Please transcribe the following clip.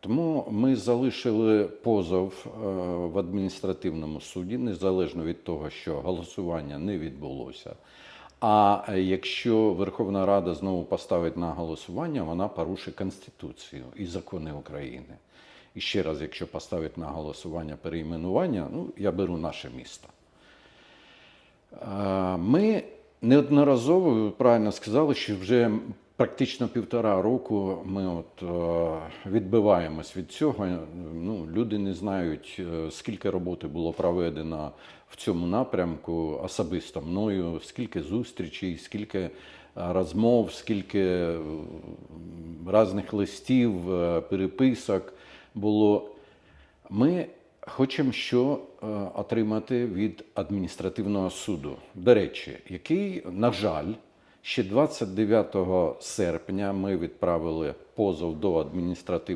Тому ми залишили позов е, в адміністративному суді, незалежно від того, що голосування не відбулося. А е, якщо Верховна Рада знову поставить на голосування, вона порушить Конституцію і закони України. І ще раз, якщо поставить на голосування перейменування, ну я беру наше місто. Е, Ми неодноразово, ви правильно сказали, що вже практично півтора року ми от е, відбиваємось від цього. Ну, люди не знають, е, скільки роботи було проведено в цьому напрямку особисто мною, скільки зустрічей, скільки е, розмов, скільки різних листів, переписок було. Ми хочемо що отримати від адміністративного суду. До речі, який, на жаль, ще 29 серпня ми відправили позов до адміністративного.